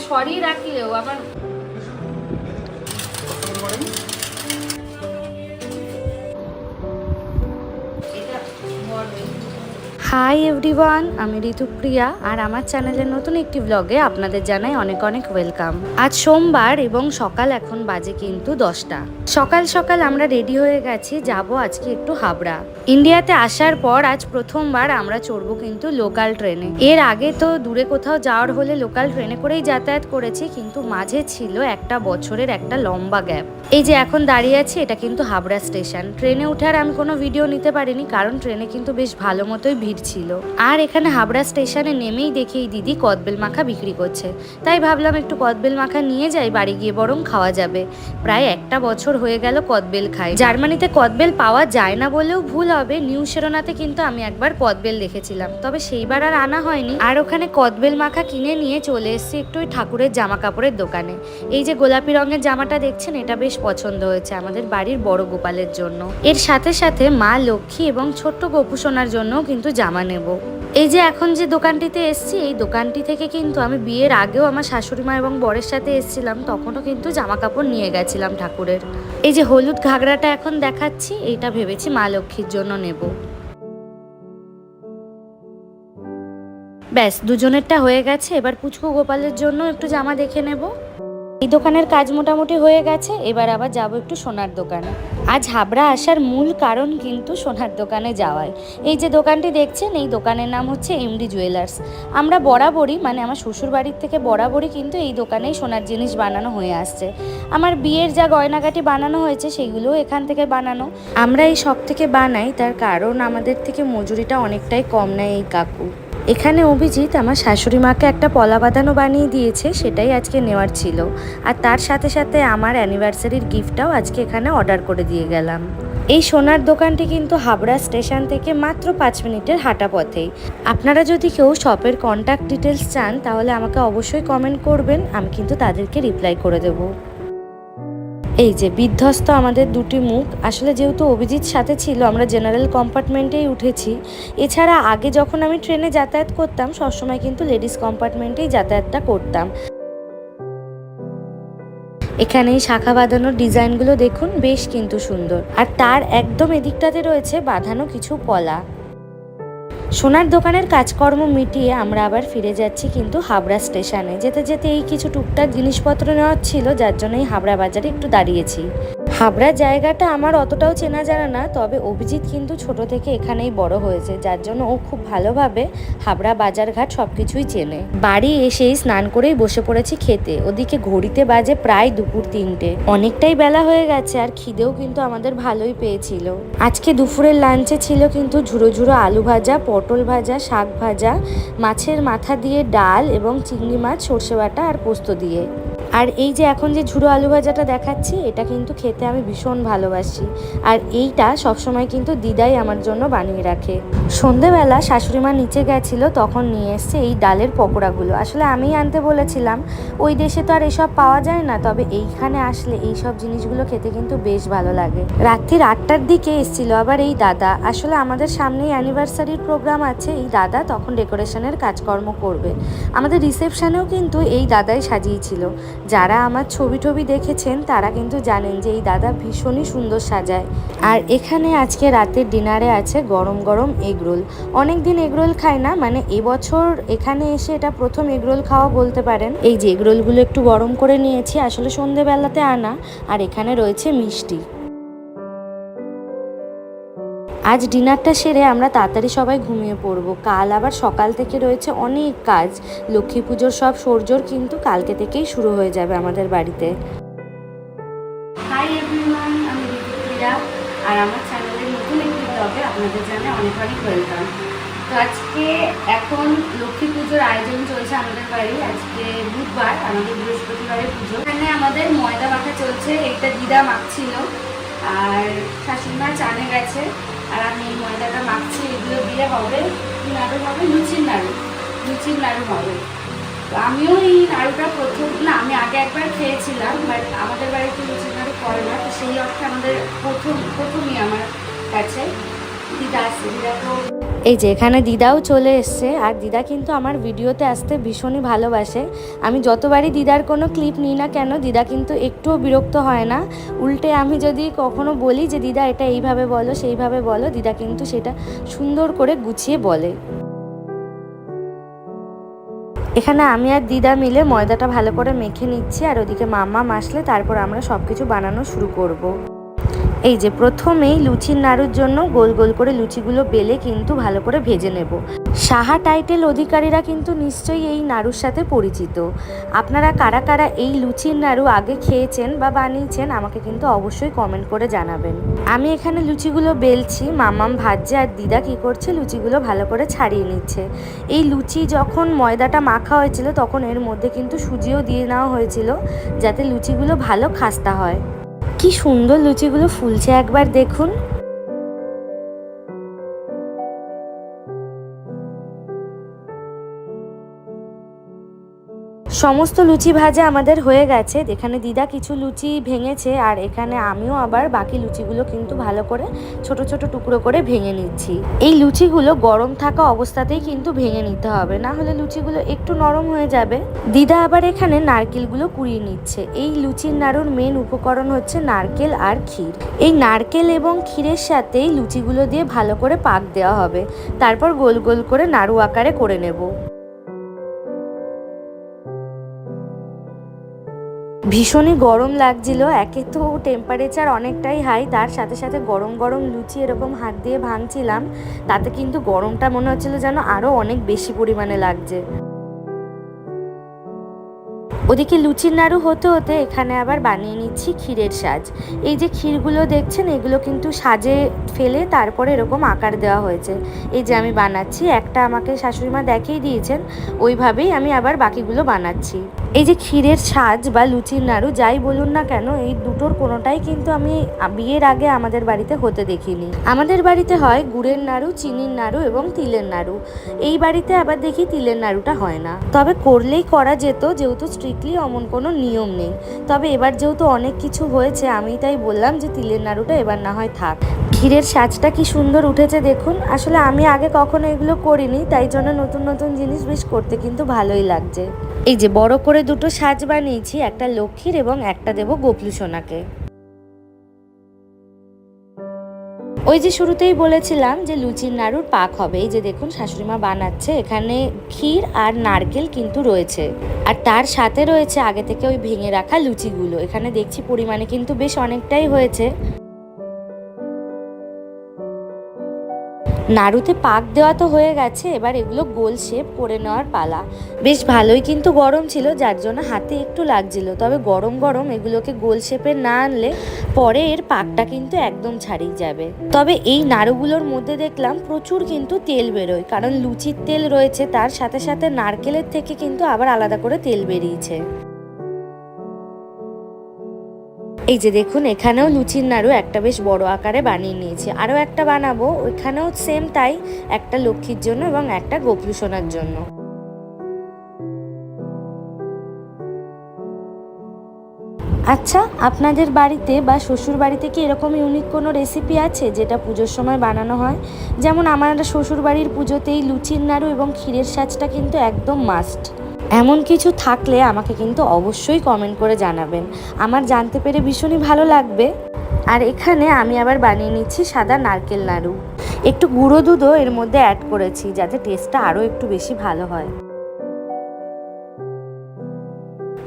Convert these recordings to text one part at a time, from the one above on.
সরিয়ে রাখলেও আমার হাই এভরিওয়ান আমি ঋতুপ্রিয়া আর আমার চ্যানেলের নতুন একটি ব্লগে আপনাদের জানাই অনেক অনেক ওয়েলকাম আজ সোমবার এবং সকাল এখন বাজে কিন্তু দশটা। সকাল সকাল আমরা রেডি হয়ে গেছি, যাব আজকে একটু হাবড়া। ইন্ডিয়াতে আসার পর আজ প্রথমবার আমরা চড়বো কিন্তু লোকাল ট্রেনে এর আগে তো দূরে কোথাও যাওয়ার হলে লোকাল ট্রেনে করেই যাতায়াত করেছি, কিন্তু মাঝে ছিল একটা বছরের একটা লম্বা গ্যাপ এই যে এখন দাঁড়িয়ে আছি, এটা কিন্তু হাবড়া স্টেশন ট্রেনে উঠার আমি কোনো ভিডিও নিতে পারিনি, কারণ ট্রেনে কিন্তু বেশ ভালো মতোই ভিড় ছিল। আর এখানে হাবড়া স্টেশনে নেমেই দেখি এই দিদি কদবেল মাখা বিক্রি করছে। তাই ভাবলাম একটু কদবেল মাখা নিয়ে যাই, বাড়ি গিয়ে বরং খাওয়া যাবে। প্রায় একটা বছর হয়ে গেল কদবেল খাই। জার্মানিতে কদবেল পাওয়া যায় না বলেও ভুল হবে। নিউ শেরোনাতে কিন্তু আমি একবার কদবেল দেখেছিলাম। তবে সেইবার আর আনা হয়নি। আর ওখানে কদবেল মাখা কিনে নিয়ে চলে এসেছি একটু ওই ঠাকুরের জামা কাপড়ের দোকানে। এই যে গোলাপি রঙের জামাটা দেখছেন, এটা বেশ পছন্দ হয়েছে আমাদের বাড়ির বড় গোপালের জন্য। এর সাথে সাথে মা লক্ষ্মী এবং ছোট্ট গোপু সোনার জন্যও কিন্তু জামা নেব। এই যে এখন যে দোকানটিতে এসছি, এই দোকানটি থেকে কিন্তু আমি বিয়ের আগেও আমার শাশুড়ি মা এবং বরের সাথে এসছিলাম, তখনও কিন্তু জামা কাপড় নিয়ে গেছিলাম ঠাকুরের। এই যে হলুদ ঘাগরাটা এখন দেখাচ্ছি, এইটা ভেবেছি মা লক্ষ্মীর জন্য নেব। ব্যাস, দুজনেরটা হয়ে গেছে, এবার পুচকু গোপালের জন্য একটু জামা দেখে নেব। এই দোকানের কাজ মোটামুটি হয়ে গেছে, এবার আবার যাব একটু সোনার দোকানে। আজ হাবড়া আসার মূল কারণ কিন্তু সোনার দোকানে যাওয়ায় এই যে দোকানটি দেখছেন, এই দোকানের নাম হচ্ছে এমডি জুয়েলার্স। আমরা বরাবরই মানে আমার শ্বশুর বাড়ির থেকে বরাবরই কিন্তু এই দোকানেই সোনার জিনিস বানানো হয়ে আসছে। আমার বিয়ের যা গয়নাগাটি বানানো হয়েছে, সেগুলোও এখান থেকে বানানো। আমরা এই সব থেকে বানাই, তার কারণ আমাদের থেকে মজুরিটা অনেকটাই কম নেয় এই কাকু। এখানে অভিজিৎ আমার শাশুড়ি মাকে একটা পলা বাঁধানো বানিয়ে দিয়েছে, সেটাই আজকে নেওয়ার ছিল। আর তার সাথে সাথে আমার অ্যানিভার্সারির গিফটটাও আজকে এখানে অর্ডার করে দিয়ে গেলাম। এই সোনার দোকানটি কিন্তু হাবড়া স্টেশন থেকে মাত্র পাঁচ মিনিটের হাঁটা পথেই আপনারা যদি কেউ শপের কন্ট্যাক্ট ডিটেলস চান, তাহলে আমাকে অবশ্যই কমেন্ট করবেন, আমি কিন্তু তাদেরকে রিপ্লাই করে দেবো। এই যে, বিধ্বস্ত আমাদের দুটি মুখ। আসলে যেহেতু অভিজিৎ সাথে ছিল, আমরা জেনারেল কম্পার্টমেন্টেই উঠেছি। এছাড়া আগে যখন আমি ট্রেনে যাতায়াত করতাম, সবসময় কিন্তু লেডিস কম্পার্টমেন্টেই যাতায়াতটা করতাম। এখানে এই শাখা বাঁধানোর ডিজাইনগুলো দেখুন, বেশ কিন্তু সুন্দর। আর তার একদম এদিকটাতে রয়েছে বাঁধানো কিছু পলা সোনার দোকানের কাজকর্ম মিটিয়ে আমরা আবার ফিরে যাচ্ছি কিন্তু হাবড়া স্টেশনে। যেতে যেতে এই কিছু টুকটাক জিনিসপত্র নেওয়ার ছিল, যার জন্যই হাবড়া বাজারে একটু দাঁড়িয়েছি। হাবড়া জায়গাটা আমার অতটাও চেনা জানা না, তবে অভিজিৎ কিন্তু ছোট থেকে এখানেই বড় হয়েছে, যার জন্য ও খুব ভালোভাবে হাবড়া বাজারঘাট সব কিছুই চেনে। বাড়ি এসেই স্নান করেই বসে পড়েছি খেতে, ওদিকে ঘড়িতে বাজে প্রায় দুপুর তিনটে। অনেকটাই বেলা হয়ে গেছে আর খিদেও কিন্তু আমাদের ভালোই পেয়েছিল। আজকে দুপুরের লাঞ্চে ছিল কিন্তু ঝুড়ো ঝুড়ো আলু ভাজা, পটল ভাজা, শাক ভাজা, মাছের মাথা দিয়ে ডাল এবং চিংড়ি মাছ, সর্ষে বাটা আর পোস্ত দিয়ে। আর এই যে এখন যে ঝুড়ো আলু ভাজাটা দেখাচ্ছি, এটা কিন্তু খেতে আমি ভীষণ ভালোবাসি। আর এইটা সবসময় কিন্তু দিদাই আমার জন্য বানিয়ে রাখে। সন্ধেবেলা শাশুড়ি মা নিচে গেছিল, তখন নিয়ে এসছে এই ডালের পকোড়াগুলো। আসলে আমিই আনতে বলেছিলাম, ওই দেশে তো আর এসব পাওয়া যায় না, তবে এইখানে আসলে এই সব জিনিসগুলো খেতে কিন্তু বেশ ভালো লাগে। রাত্রির আটটার দিকে এসছিল আবার এই দাদা। আসলে আমাদের সামনেই অ্যানিভার্সারির প্রোগ্রাম আছে, এই দাদা তখন ডেকোরেশনের কাজকর্ম করবে। আমাদের রিসেপশানেও কিন্তু এই দাদাই সাজিয়েছিল। যারা আমার ছবি টবি দেখেছেন, তারা কিন্তু জানেন যে এই দাদা ভীষণই সুন্দর সাজায়। আর এখানে আজকে রাতের ডিনারে আছে গরম গরম এগরোল। অনেক দিন এগরোল খায় না মানে এবছর এখানে এসে এটা প্রথম এগরোল খাওয়া বলতে পারেন। এই যে এগরোলগুলো একটু গরম করে নিয়েছি, আসলে সন্ধেবেলাতে আনা, আর এখানে রয়েছে মিষ্টি। আজ ডিনারটা সেরে আমরা তাড়াতাড়ি সবাই ঘুমিয়ে পড়ব। কাল আবার সকাল থেকে রয়েছে অনেক কাজ। লক্ষ্মী পুজোর সব সরজোর কিন্তু কালকে থেকেই শুরু হয়ে যাবে আমাদের বাড়িতে। আর আমার চ্যানেলের নতুন একটি ব্লগে আপনাদের অনেক ওয়েলকাম তো আজকে এখন লক্ষ্মী পুজোর আয়োজন চলছে আমাদের বাড়ি। আজকে বুধবার, আমাদের বৃহস্পতিবারের পুজো। এখানে আমাদের ময়দা মাখা চলছে, একটা দিদা মাখছিল। আর শাশুড়ি মা চানে গেছে। আর আমি এই ময়দাটা মাখছি এগুলো দিয়ে হবে নাড়ু হবে, লুচির নাড়ু লুচির নাড়ু হবে। তো আমিও এই নাড়ুটা প্রথম, না, আমি আগে একবার খেয়েছিলাম বাট আমাদের বাড়িতে লুচির নাড়ু করে না, তো সেই অর্থে আমাদের প্রথম, প্রথমই আমার কাছে। দিদা আছে, দিদা তো এই যে, এখানে দিদাও চলে এসছে। আর দিদা কিন্তু আমার ভিডিওতে আসতে ভীষণই ভালোবাসে। আমি যতবারই দিদার কোনো ক্লিপ নিই না কেন, দিদা কিন্তু একটুও বিরক্ত হয় না। উল্টে আমি যদি কখনো বলি যে, দিদা, এটা এইভাবে বলো, সেইভাবে বলো, দিদা কিন্তু সেটা সুন্দর করে গুছিয়ে বলে। এখানে আমি আর দিদা মিলে ময়দাটা ভালো করে মেখে নিচ্ছি। আর ওদিকে মাম্মা আসলে তারপর আমরা সব কিছু বানানো শুরু করব। এই যে প্রথমেই লুচির নাড়ুর জন্য গোল গোল করে লুচিগুলো বেলে কিন্তু ভালো করে ভেজে নেব। সাহা টাইটেল অধিকারীরা কিন্তু নিশ্চয়ই এই নাড়ুর সাথে পরিচিত। আপনারা কারা কারা এই লুচির নাড়ু আগে খেয়েছেন বা বানিয়েছেন আমাকে কিন্তু অবশ্যই কমেন্ট করে জানাবেন। আমি এখানে লুচিগুলো বেলছি, মামাম ভাজছে আর দিদা কি করছে, লুচিগুলো ভালো করে ছাড়িয়ে নিচ্ছে। এই লুচি যখন ময়দাটা মাখা হয়েছিল তখন এর মধ্যে কিন্তু সুজিও দিয়ে নেওয়া হয়েছিল, যাতে লুচিগুলো ভালো খাস্তা হয়। কি সুন্দর লুচিগুলো ফুলছে একবার দেখুন। সমস্ত লুচি ভাজা আমাদের হয়ে গেছে। এখানে দিদা কিছু লুচি ভেঙেছে, আর এখানে আমিও আবার বাকি লুচিগুলো কিন্তু ভালো করে ছোট ছোট টুকরো করে ভেঙে নিচ্ছি। এই লুচিগুলো গরম থাকা অবস্থাতেই কিন্তু ভেঙে নিতে হবে। না হলে লুচিগুলো একটু নরম হয়ে যাবে। দিদা আবার এখানে নারকেলগুলো কুড়িয়ে নিচ্ছে। এই লুচির নাড়ুর মেন উপকরণ হচ্ছে নারকেল আর ক্ষীর। এই নারকেল এবং ক্ষীরের সাথেই লুচিগুলো দিয়ে ভালো করে পাক দেওয়া হবে। তারপর গোল গোল করে নাড়ু আকারে করে নেব। ভীষণই গরম লাগছিল। একে তো টেম্পারেচার অনেকটাই হাই তার সাথে সাথে গরম গরম লুচি এরকম হাত দিয়ে ভাঙছিলাম। তাতে কিন্তু গরমটা মনে হচ্ছিল যেন আরও অনেক বেশি পরিমাণে লাগছে। ওদিকে লুচির নাড়ু হতে হতে এখানে আবার বানিয়ে নিচ্ছি ক্ষীরের সাজ। এই যে ক্ষীরগুলো দেখছেন, এগুলো কিন্তু সাজে ফেলে তারপরে এরকম আকার দেওয়া হয়েছে। এই যে আমি বানাচ্ছি, একটা আমাকে শাশুড়িমা দেখিয়ে দিয়েছেন, ওইভাবেই আমি আবার বাকিগুলো বানাচ্ছি। এই যে ক্ষীরের সাজ বা লুচির নাড়ু, যাই বলুন না কেন, এই দুটোর কোনোটাই কিন্তু আমি বিয়ের আগে আমাদের বাড়িতে হতে দেখিনি। আমাদের বাড়িতে হয় গুড়ের নাড়ু, চিনির নাড়ু এবং তিলের নাড়ু। এই বাড়িতে আবার দেখি তিলের নাড়ুটা হয় না। তবে করলেই করা যেত, যেহেতু স্ট্রিক্টলি অমন কোনো নিয়ম নেই। তবে এবার যেহেতু অনেক কিছু হয়েছে, আমি তাই বললাম যে তিলের নাড়ুটা এবার না হয় থাক। ক্ষীরের সাজটা কি সুন্দর উঠেছে দেখুন। আসলে আমি আগে কখনো এগুলো করিনি, তাই জন্য নতুন নতুন জিনিস বেশ করতে কিন্তু ভালোই লাগছে। এই যে বড় করে দুটো সাজ বানিয়েছি, একটা লক্ষ্মীর এবং একটা দেব গোপলু সোনাকে। ওই যে শুরুতেই বলেছিলাম যে লুচির নাড়ুর পাক হবে। এই যে দেখুন শাশুড়িমা বানাচ্ছে। এখানে ক্ষীর আর নারকেল কিন্তু রয়েছে। আর তার সাথে রয়েছে আগে থেকে ওই ভেঙে রাখা লুচিগুলো। এখানে দেখছি পরিমাণে কিন্তু বেশ অনেকটাই হয়েছে। নাড়ুতে পাক দেওয়া তো হয়ে গেছে, এবার এগুলো গোল শেপ করে নেওয়ার পালা। বেশ ভালোই কিন্তু গরম ছিল, যার জন্য হাতে একটু লাগছিল। তবে গরম গরম এগুলোকে গোল শেপে না আনলে পরে এর পাকটা কিন্তু একদম ছাড়িয়ে যাবে। তবে এই নাড়ুগুলোর মধ্যে দেখলাম প্রচুর কিন্তু তেল বেরোয়, কারণ লুচির তেল রয়েছে, তার সাথে সাথে নারকেলের থেকে কিন্তু আবার আলাদা করে তেল বেরিয়েছে। এই যে দেখুন, এখানেও লুচির নাড়ু একটা বেশ বড় আকারে বানিয়ে নিয়েছি। আরও একটা বানাবো, ওইখানেও সেম তাই, একটা লক্ষ্মীর জন্য এবং একটা গোপলু সোনার জন্য। আচ্ছা আপনাদের বাড়িতে বা শ্বশুর বাড়িতে কি এরকম ইউনিক কোনো রেসিপি আছে যেটা পুজোর সময় বানানো হয়? যেমন আমার শ্বশুর বাড়ির পুজোতেই লুচির নাড়ু এবং ক্ষীরের সাজটা কিন্তু একদম মাস্ট এমন কিছু থাকলে আমাকে কিন্তু অবশ্যই কমেন্ট করে জানাবেন। আমার জানতে পেরে ভীষণই ভালো লাগবে। আর এখানে আমি আবার বানিয়ে নিচ্ছি সাদা নারকেল নাড়ু একটু গুঁড়ো দুধও এর মধ্যে অ্যাড করেছি, যাতে টেস্টটা আরও একটু বেশি ভালো হয়।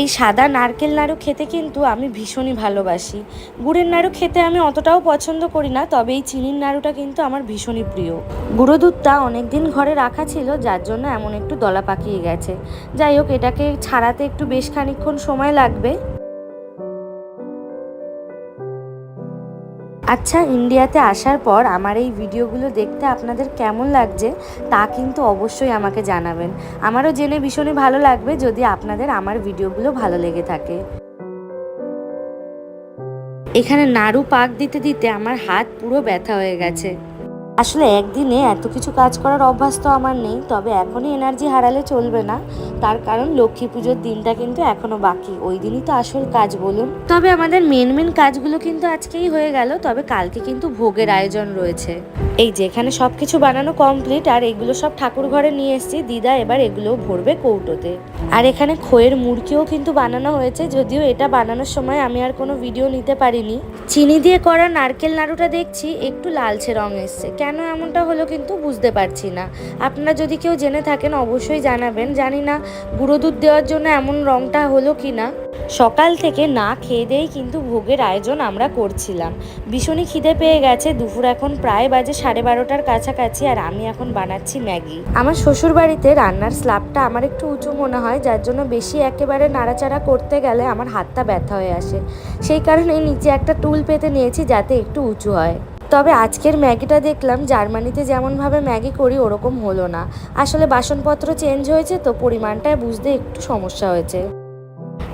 এই সাদা নারকেল নাড়ু খেতে কিন্তু আমি ভীষণই ভালোবাসি। গুড়ের নাড়ু খেতে আমি অতটাও পছন্দ করি না, তবে এই চিনির নাড়ুটা কিন্তু আমার ভীষণই প্রিয়। গুঁড়ো দুধটা অনেক দিন ঘরে রাখা ছিল, যার জন্য এমন একটু দলা পাকিয়ে গেছে। যাই হোক, এটাকে ছাড়াতে একটু বেশ খানিক্ষণ সময় লাগবে। আচ্ছা ইন্ডিয়াতে আসার পর আমার এই ভিডিওগুলো দেখতে আপনাদের কেমন লাগছে তা কিন্তু অবশ্যই আমাকে জানাবেন। আমারও জেনে ভীষণই ভালো লাগবে যদি আপনাদের আমার ভিডিওগুলো ভালো লেগে থাকে। এখানে নাড়ু পাক দিতে দিতে আমার হাত পুরো ব্যথা হয়ে গেছে। আসলে একদিনে এত কিছু কাজ করার অভ্যাস তো আমার নেই, তবে এখনই এনার্জি হারালে চলবে না। তার কারণ লক্ষ্মী পুজোর দিনটা কিন্তু এখনও বাকি, ওই দিনই তো আসল কাজ বলুন। তবে আমাদের মেন মেন কাজগুলো কিন্তু আজকেই হয়ে গেল, তবে কালকে কিন্তু ভোগের আয়োজন রয়েছে। এই যে এখানে সব কিছু বানানো কমপ্লিট আর এগুলো সব ঠাকুর ঘরে নিয়ে এসেছি, দিদা এবার এগুলো ভরবে কৌটোতে। আর এখানে খইয়ের মুরগিও কিন্তু বানানো হয়েছে, যদিও এটা বানানোর সময় আমি আর কোনো ভিডিও নিতে পারিনি। চিনি দিয়ে করা নারকেল নাড়ুটা দেখছি, একটু লালচে রং এসছে। কেন এমনটা হলো কিন্তু বুঝতে পারছি না। আপনারা যদি কেউ জেনে থাকেন অবশ্যই জানাবেন, জানি না গুঁড়ো দুধ দেওয়ার জন্য এমন রংটা হলো কি না সকাল থেকে না খেয়ে দিয়েই কিন্তু ভোগের আয়োজন আমরা করছিলাম। ভীষণই খিদে পেয়ে গেছে, দুপুর এখন প্রায় বাজে সাড়ে বারোটার কাছাকাছি আর আমি এখন বানাচ্ছি ম্যাগি। আমার শ্বশুর বাড়িতে রান্নার স্ল্যাবটা আমার একটু উঁচু মনে হয়, যার জন্য বেশি একেবারে নাড়াচাড়া করতে গেলে আমার হাতটা ব্যথা হয়ে আসে। সেই কারণে নিচে একটা টুল পেতে নিয়েছি যাতে একটু উঁচু হয়। তবে আজকের ম্যাগিটা দেখলাম জার্মানিতে যেমনভাবে ম্যাগি করি ওরকম হলো না। আসলে বাসনপত্র চেঞ্জ হয়েছে তো পরিমাণটা বুঝতে একটু সমস্যা হয়েছে।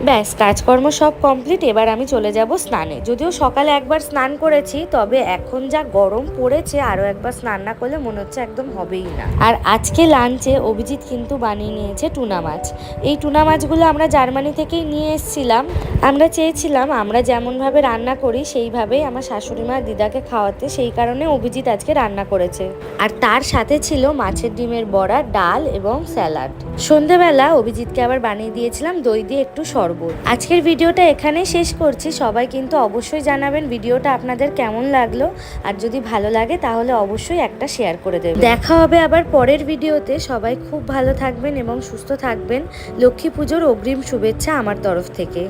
ব্যাস, কাজকর্ম সব কমপ্লিট এবার আমি চলে যাব স্নানে। যদিও সকালে একবার স্নান করেছি, তবে এখন যা গরম পড়েছে, আরও একবার স্নান না করলে মনে হচ্ছে একদম হবেই না। আর আজকে লাঞ্চে অভিজিৎ কিন্তু বানিয়ে নিয়েছে টুনা মাছ। এই টুনা মাছগুলো আমরা জার্মানি থেকেই নিয়ে এসেছিলাম। আমরা চেয়েছিলাম, আমরা যেমনভাবে রান্না করি, সেইভাবেই আমার শাশুড়ি মা দিদাকে খাওয়াতে, সেই কারণে অভিজিৎ আজকে রান্না করেছে। আর তার সাথে ছিল মাছের ডিমের বড়া, ডাল এবং স্যালাড। সন্ধেবেলা অভিজিৎকে আবার বানিয়ে দিয়েছিলাম, দই দিয়ে একটু শরবত আজকের ভিডিওটা এখানেই শেষ করছি। সবাই কিন্তু অবশ্যই জানাবেন ভিডিওটা আপনাদের কেমন লাগল। আর যদি ভালো লাগে তাহলে অবশ্যই একটা শেয়ার করে দেবেন। দেখা হবে আবার পরের ভিডিওতে। সবাই খুব ভালো থাকবেন এবং সুস্থ থাকবেন। লক্ষ্মী পুজোর অগ্রিম শুভেচ্ছা আমার তরফ থেকে।